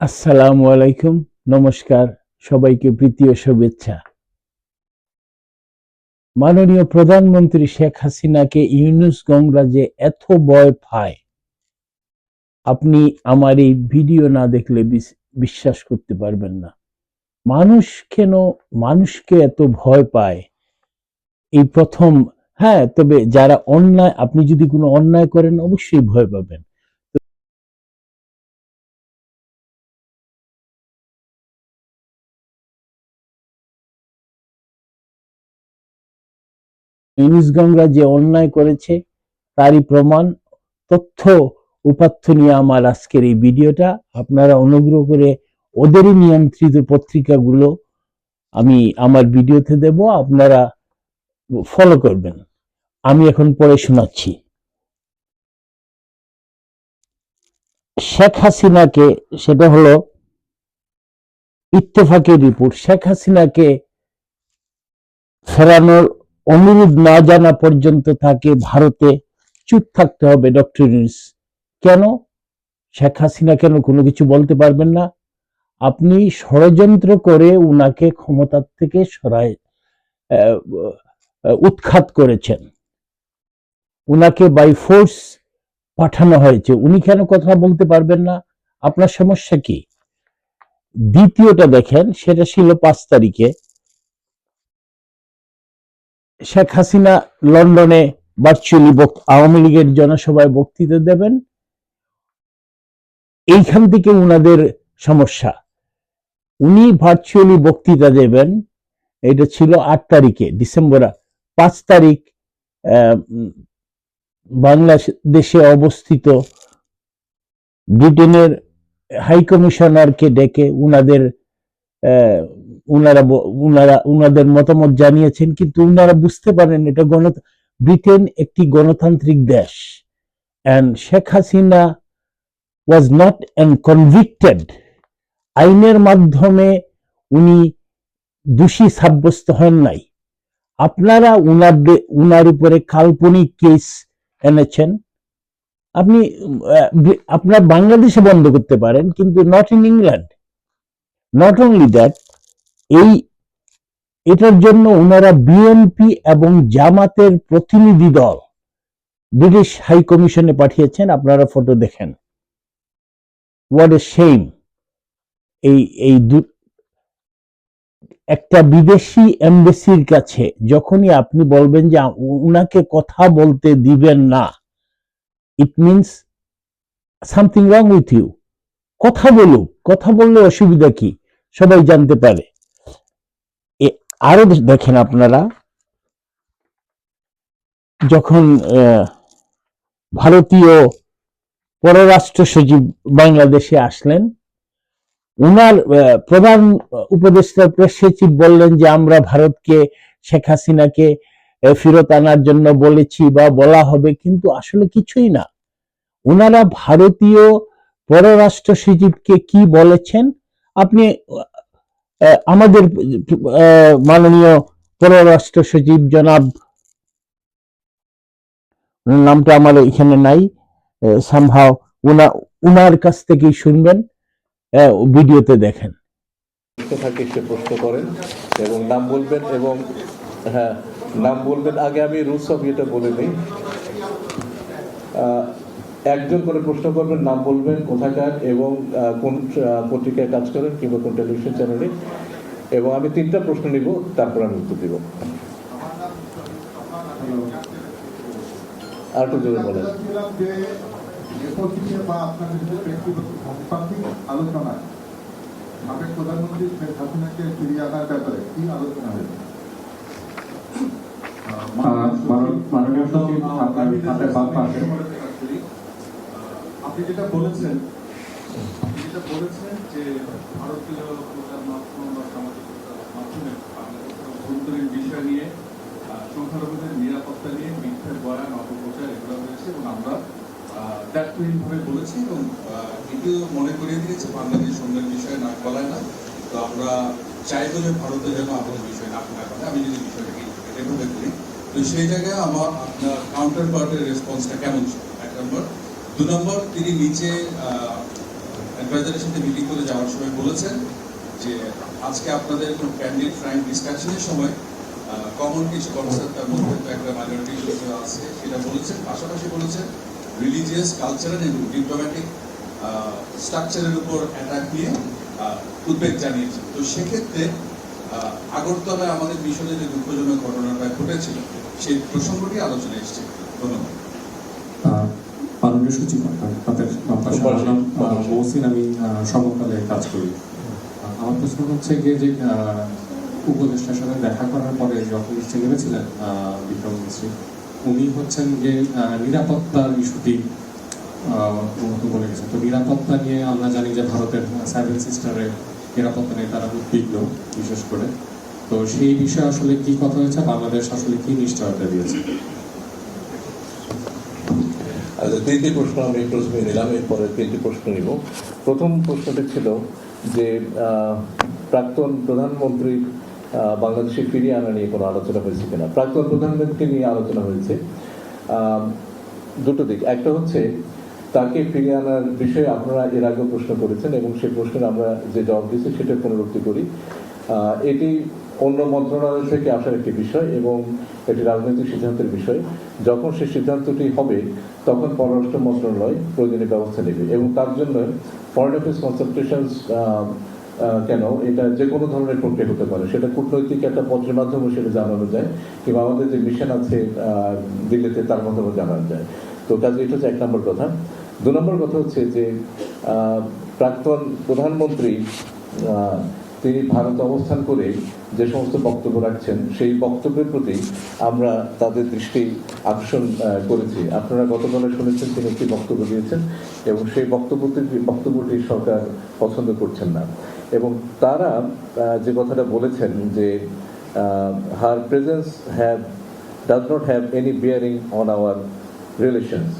আসসালামু আলাইকুম, নমস্কার, সবাইকে প্রীতি ও শুভেচ্ছা। মাননীয় প্রধানমন্ত্রী শেখ হাসিনাকে ইউনুস গংরাজে এত ভয় পায়। আপনি আমার এই ভিডিও না দেখলে বিশ্বাস করতে পারবেন না। মানুষ কেন, মানুষকে এত ভয় পায়? এই প্রথম হ্যাঁ তবে যারা অন্যায়, আপনি যদি কোনো অন্যায় করেন, অবশ্যই ভয় পাবেন। গঙ্গা যে অন্যায় করেছে, তারই প্রমাণ, তথ্য উপাত্ত নিয়ে আমার আজকের এই ভিডিওটা। আপনারা অনুগ্রহ করে ওদেরই নিয়ন্ত্রিত পত্রিকাগুলো আমি আমার ভিডিওতে দেব, আপনারা ফলো করবেন। আমি এখন পড়ে শোনাচ্ছি। শেখ হাসিনাকে, সেটা হলো ইত্তেফাকের রিপোর্ট, শেখ হাসিনাকে ফেরানোর অনুরোধ না জানা পর্যন্ত তাকে ভারতে চুপ থাকতে হবে, ডক্টর কেন? শেখ হাসিনা কেন কোনো কিছু বলতে পারবেন না? আপনি ষড়যন্ত্র করে উনাকে ক্ষমতার থেকে সরায় উৎখাত করেছেন। উনাকে বাই ফোর্স পাঠানো হয়েছে। উনি কেন কথা বলতে পারবেন না? আপনার সমস্যা কি? দ্বিতীয়টা দেখেন, সেটা ছিল পাঁচ তারিখে। শেখ হাসিনা লন্ডনে ভার্চুয়ালি আওয়ামী লীগের জনসভায় বক্তৃতা দেবেন। এইখান থেকে উনাদের সমস্যা। উনি ভার্চুয়ালি বক্তৃতা দেবেন। এটা ছিল আট তারিখে, ডিসেম্বর পাঁচ তারিখ বাংলাদেশে অবস্থিত ব্রিটেনের হাই কমিশনারকে ডেকে উনাদের উনারা উনারা, উনাদের মতামত জানিয়েছেন, কিন্তু উনারা বুঝতে পারেন এটা গণ ব্রিটেন একটি গণতান্ত্রিক দেশ। And Sheikh Hasina was not and convicted আইনের মাধ্যমে উনি দোষী সাব্যস্ত হন নাই। আপনারা উনার উনার উপরে কাল্পনিক কেস এনেছেন। আপনি আপনার বাংলাদেশে বন্ধ করতে পারেন, কিন্তু not in England not only that এই, এটার জন্য ওনারা বিএনপি এবং জামাতের প্রতিনিধি দল ব্রিটিশ হাই কমিশনে পাঠিয়েছেন, আপনারা ফটো দেখেন। হোয়াট এ সেইম এই এই একটা বিদেশি এমবেসির কাছে যখনই আপনি বলবেন যে উনাকে কথা বলতে দিবেন না it means something wrong with you কথা বলুক, কথা বললে অসুবিধা কি? সবাই জানতে পারে। আরও দেখেন আপনারা, যখন ভারতীয় পররাষ্ট্র সচিব বাংলাদেশে আসলেন, উনার প্রধান উপদেষ্টা প্রেস সচিব বললেন যে, আমরা ভারতকে, শেখ হাসিনাকে ফেরত আনার জন্য বলেছি বা বলা হবে, কিন্তু আসলে কিছুই না। উনারা ভারতীয় পররাষ্ট্র সচিবকে কি বলেছেন? আপনি আমাদের মাননীয় পররাষ্ট্র সচিব জনাব নামটা আমার এখানে নাই সম্ভাব উনা, উনার কাছ থেকেই শুনবেন ভিডিওতে দেখেন। থাকে, সে প্রশ্ন করেন এবং নাম বলবেন এবং হ্যাঁ নাম বলবেন। আগে আমি রুলস অফ ইয়েটা বলে নিই। একজন করে প্রশ্ন করবেন, নাম বলবেন, কোথাকার এবং কোন পত্রিকায় কাজ করেন কিংবা কোন টেলিভিশন চ্যানেলে এবং আমি তিনটা প্রশ্ন নিব, তারপর আমি উত্তর দিব। আর একটু জোরে বলেন। মাননীয় সচিব, আপনার পাশে আপনি যেটা বলেছেন, আপনি যেটা বলেছেন যে ভারতীয় প্রচার মাধ্যম বা সামাজিক প্রচার মাধ্যমে অভ্যন্তরীণ বিষয় নিয়ে সংখ্যালঘুদের নিরাপত্তা নিয়ে মিথ্যে বয়ান, অপপ্রচার এগুলো হয়েছে এবং আমরা দায়িত্বহীনভাবে বলেছি এবং এটিও মনে করিয়ে দিয়েছে বাংলাদেশ অন্যের বিষয়ে নাক গলায় না। তো আমরা চাইব যে ভারতে যেন আপনার বিষয় নাক না গলায় আমি যদি বিষয়টাকে এভাবে করি তো সেই জায়গায় আমার আপনার কাউন্টার পার্টের রেসপন্সটা কেমন ছিল? এক নম্বর দু নম্বর, তিনি নিচে অ্যাডভাইজারের সাথে মিটিং করে যাওয়ার সময় বলেছেন যে আজকে আপনাদের কোনো ক্যান্ডিড ফ্র্যাঙ্ক ডিসকাশনের সময় কমন কিছু কনসেপ্ট তার মধ্যে তো একটা মাইনরিটি আছে, সেটা বলেছেন। পাশাপাশি বলেছেন রিলিজিয়াস কালচারাল এবং ডিপ্লোম্যাটিক স্ট্রাকচারের উপর অ্যাটাক নিয়ে উদ্বেগ জানিয়েছেন। তো সেক্ষেত্রে আগরতলায় আমাদের মিশনে যে দুঃখজনক ঘটনাটা ঘটেছিল, সেই প্রসঙ্গটি আলোচনা এসেছে। ধন্যবাদ। সচিব তাদের মহসিন আমি সমকালে কাজ করি। আমার প্রশ্ন হচ্ছে গিয়ে যে উপদেষ্টার সাথে দেখা করার পরে যখন নিশ্চয় নেমেছিলেন বিক্রম মিস্ত্রি উনি হচ্ছেন যে আহ, নিরাপত্তার ইস্যুটি বলে গেছেন। তো নিরাপত্তা নিয়ে আমরা জানি যে ভারতের সেভেন সিস্টারের নিরাপত্তা নিয়ে তারা উদ্বিগ্ন বিশেষ করে। তো সেই বিষয়ে আসলে কি কথা হয়েছে? বাংলাদেশ আসলে কি নিশ্চয়তা দিয়েছে? তিনটি প্রশ্ন আমি প্রথমে নিলাম, এরপরে তিনটি প্রশ্ন নিব। প্রথম প্রশ্নটি ছিল যে প্রাক্তন প্রধানমন্ত্রী বাংলাদেশে ফিরিয়ে আনা নিয়ে কোনো আলোচনা হয়েছে কিনা? প্রাক্তন প্রধানমন্ত্রীকে নিয়ে আলোচনা হয়েছে। দুটো দিক। একটা হচ্ছে, তাকে ফিরিয়ে আনার বিষয়ে আপনারা এর আগেও প্রশ্ন করেছেন এবং সেই প্রশ্নের আমরা যে জবাব দিয়েছি সেটা পুনরুক্তি করি। এটি অন্য মন্ত্রণালয় থেকে আসার একটি বিষয় এবং এটি রাজনৈতিক সিদ্ধান্তের বিষয়। যখন সেই সিদ্ধান্তটি হবে, তখন পররাষ্ট্র মন্ত্রণালয় প্রয়োজনীয় ব্যবস্থা নেবে এবং তার জন্য ফরেন অফিস কনসালটেশন কেন? এটা যে কোনো ধরনের প্রক্রিয়া হতে পারে। সেটা কূটনৈতিক একটা পত্রের মাধ্যমে সেটা জানানো যায় কিংবা আমাদের যে মিশন আছে দিল্লিতে তার মাধ্যমে জানানো যায়। তো কাজে এটা হচ্ছে এক নম্বর কথা। দু নম্বর কথা হচ্ছে যে প্রাক্তন প্রধানমন্ত্রী তিনি ভারত অবস্থান করে যে সমস্ত বক্তব্য রাখছেন, সেই বক্তব্যের প্রতি আমরা তাদের দৃষ্টি আকর্ষণ করেছি। আপনারা গতকালে শুনেছেন তিনি একটি বক্তব্য দিয়েছেন এবং সেই বক্তব্যটি বক্তব্যটি সরকার পছন্দ করছেন না। এবং তারা যে কথাটা বলেছেন যে her presence have does not have any bearing on our relations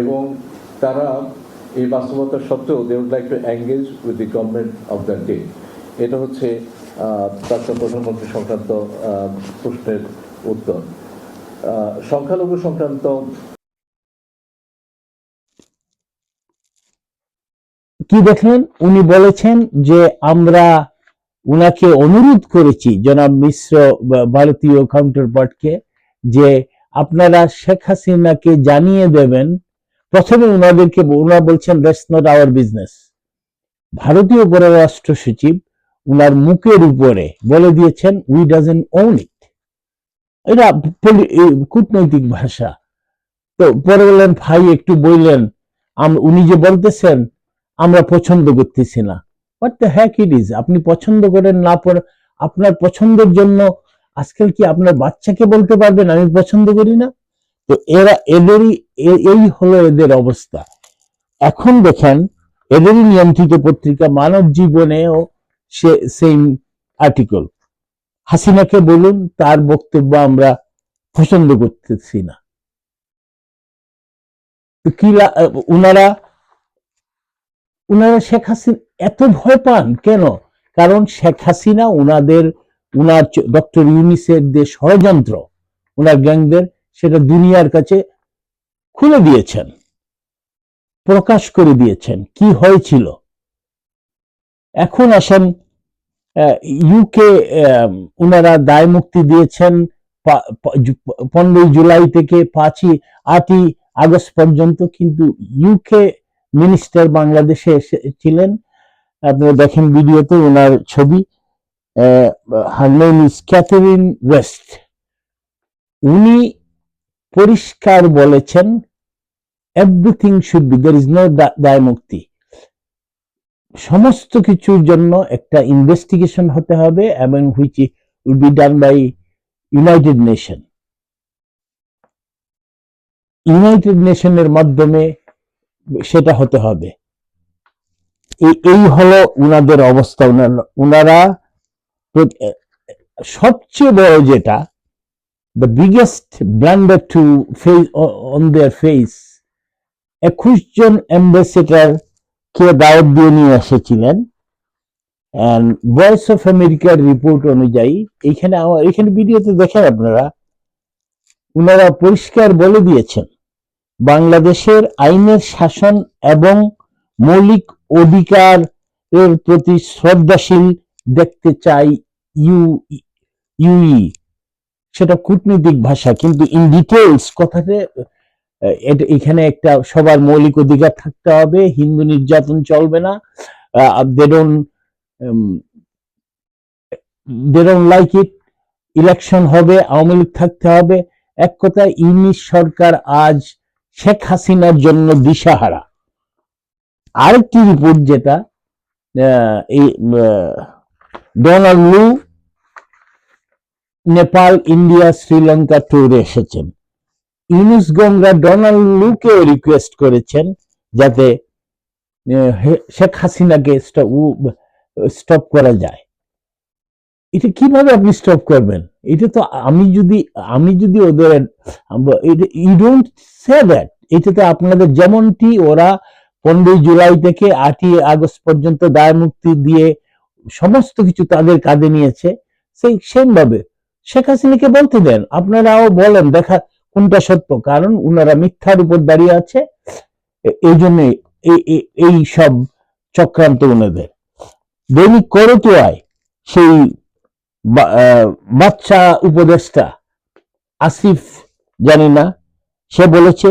এবং তারা এই বাস্তবতা সত্ত্বেও they would like to engage with the government of the day এটা হচ্ছে প্রাক্তন প্রধানমন্ত্রী সংক্রান্ত প্রশ্নের উত্তর। সংখ্যালঘু সংক্রান্ত কি দেখলেন? উনি বলেছেন যে আমরা উনাকে অনুরোধ করেছি, জনাব মিশ্র ভারতীয় কাউন্টার পার্টকে যে আপনারা শেখ হাসিনাকে জানিয়ে দেবেন। প্রথমে উনাদেরকে, উনারা বলছেন দ্যাটস নট আওয়ার বিজনেস ভারতীয় পররাষ্ট্র সচিব উনার মুখের উপরে বলে দিয়েছেন উই ডাজেন্ট ওন ইট এটা কূটনৈতিক ভাষা। তো পরে বললেন, ভাই, একটু বললেন উনি যে বলতেছেন, আমরা পছন্দ করতেছি না। What the heck it is আপনি পছন্দ করেন না পর আপনার পছন্দের জন্য আজকাল কি আপনার বাচ্চাকে বলতে পারবেন, আমি পছন্দ করি না? তো এরা এদেরই এই হলো এদের অবস্থা। এখন দেখেন, এদেরই নিয়ন্ত্রিত পত্রিকা মানব জীবনেও সে সেম আর্টিকেল হাসিনাকে বলুন, তার বক্তব্য আমরা পছন্দ করতেছি না। উনারা উনারা শেখ হাসিনা এত ভয় পান কেন? কারণ শেখ হাসিনা উনাদের, উনার ডক্টর ইউনিসের যে ষড়যন্ত্র, উনার গ্যাংদের সেটা দুনিয়ার কাছে খুলে দিয়েছেন, প্রকাশ করে দিয়েছেন। কি হয়েছিল? এখন আসেন ইউকে উনারা দায় মুক্তি দিয়েছেন পনেরোই জুলাই থেকে পাঁচই, আটই আগস্ট পর্যন্ত, কিন্তু ইউকে মিনিস্টার বাংলাদেশে এসেছিলেন। আপনারা দেখেন ভিডিওতে ওনার ছবি। ইজ ক্যাথরিন ওয়েস্ট উনি পরিষ্কার বলেছেন everything should be there is no দায় মুক্তি। সমস্ত কিছুর জন্য একটা ইনভেস্টিগেশন হতে হবে এবং which will be done by United Nation United নেশনের মাধ্যমে সেটা হতে হবে। এই হলো উনাদের অবস্থা। উনার- সবচেয়ে বড় যেটা the biggest blunder to face on their face একুশ জন অ্যাম্বাসেডার কে দাওয়াত দিয়ে নিয়ে এসেছিলেন। ভয়েস অফ আমেরিকার রিপোর্ট অনুযায়ী এইখানে আমার, এখানে ভিডিওতে দেখেন আপনারা ওনারা পরিষ্কার বলে দিয়েছেন, বাংলাদেশের আইনের শাসন এবং মৌলিক অধিকার এর প্রতি শ্রদ্ধাশীল দেখতে চাই ইউ, ইউই। সেটা কূটনৈতিক ভাষা, কিন্তু ইন ডিটেলস কথাতে এখানে একটা সবার মৌলিক অধিকার থাকতে হবে, হিন্দু নির্যাতন চলবে না লাইক ইট ইলেকশন হবে, আওয়ামী লীগ থাকতে হবে। এক কথায় ইউনিশ সরকার আজ শেখ হাসিনার জন্য দিশাহারা। আরেকটি রিপোর্ট যেটা এই ডোনাল্ড লু নেপাল ইন্ডিয়া শ্রীলঙ্কা ট্যুরে এসেছেন। ইউনুস গঙ্গা ডোনাল্ড লুকেও রিকোয়েস্ট করেছেন যাতে শেখ হাসিনাকে স্টপ করা যায়। এটা কীভাবে আপনি স্টপ করবেন? এটা তো আমি যদি আমি যদি ওদের ইউ ডোন্ট সে দ্যাট এটাতে আপনাদের যেমনটি ওরা পনেরোই জুলাই থেকে আটই আগস্ট পর্যন্ত দায় মুক্তি দিয়ে সমস্ত কিছু তাদের কাঁধে নিয়েছে, সেই সেম ভাবে শেখ হাসিনাকে বলতে দেন। আপনারাও বলেন, দেখা কোনটা সত্য? কারণ উনারা মিথ্যার উপর দাঁড়িয়ে আছে। এই জন্য এই সব চক্রান্ত উনাদের। দৈনিক করতোয়ায় সেই বাচ্চা উপদেষ্টা আসিফ জানি না, সে বলেছে,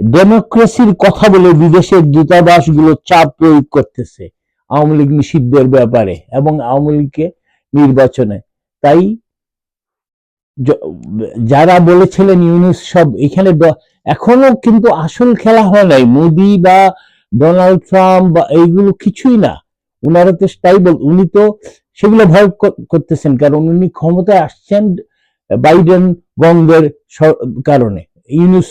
ডেমোক্রেসির কথা বলে বিদেশের দূতাবাসগুলো চাপ প্রয়োগ করতেছে। আওয়ামী লীগ নিষিদ্ধের ব্যাপারে এবং আওয়ামী লীগকে নির্বাচনে। তাই যারা বলেছিলেন ইউনুস সব এখানে এখনও কিন্তু আসল খেলা হয় নাই। মোদি বা ডোনাল্ড ট্রাম্প বা এইগুলো কিছুই না। উনারা তো তাই বল, উনি তো সেগুলো ভয় করতেছেন কারণ উনি ক্ষমতায় আসছেন বাইডেন গঙ্গের স- কারণে। ইউনুস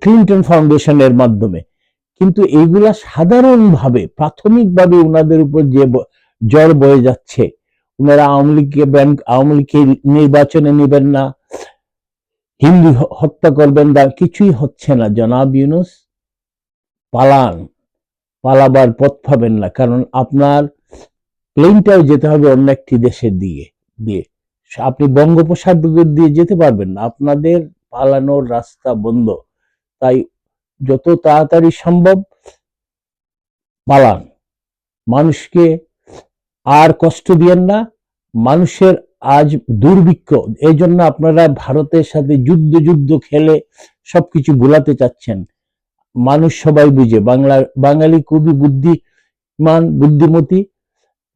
ক্লিন্টন ফাউন্ডেশনের মাধ্যমে। কিন্তু এইগুলা সাধারণভাবে, প্রাথমিকভাবে উনাদের উপর যে জ্বর বয়ে যাচ্ছে উনারা আওয়ামী লীগকে ব্যান আওয়ামী লীগকে নির্বাচনে নেবেন না হিন্দু হত্যা করবেন না কিছুই হচ্ছে না জনাব ইউনুস পালান পালাবার পথ পাবেন না কারণ আপনার প্লেনটাও যেতে হবে অন্য একটি দেশের দিকে দিয়ে আপনি বঙ্গোপসাগর দিয়ে যেতে পারবেন না আপনাদের পালানোর রাস্তা বন্ধ। তাই যত তাড়াতাড়ি সম্ভব, পালান। মানুষকে আর কষ্ট দিয়েন না। মানুষের আজ দুর্ভিক্ষ। এই জন্য আপনারা ভারতের সাথে যুদ্ধ যুদ্ধ খেলে সবকিছু ভুলাতে চাচ্ছেন। মানুষ সবাই বুঝে। বাংলা, বাঙালি খুবই বুদ্ধিমান, বুদ্ধিমতী।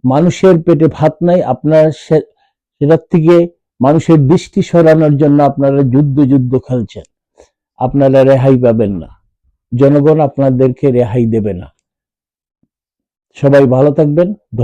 মানুষের পেটে ভাত নাই। আপনারা সেটার থেকে মানুষের দৃষ্টি সরানোর জন্য আপনারা যুদ্ধ যুদ্ধ খেলছেন। আপনারা রেহাই পাবেন না। জনগণ আপনাদেরকে রেহাই দেবে না। সবাই ভালো থাকবেন।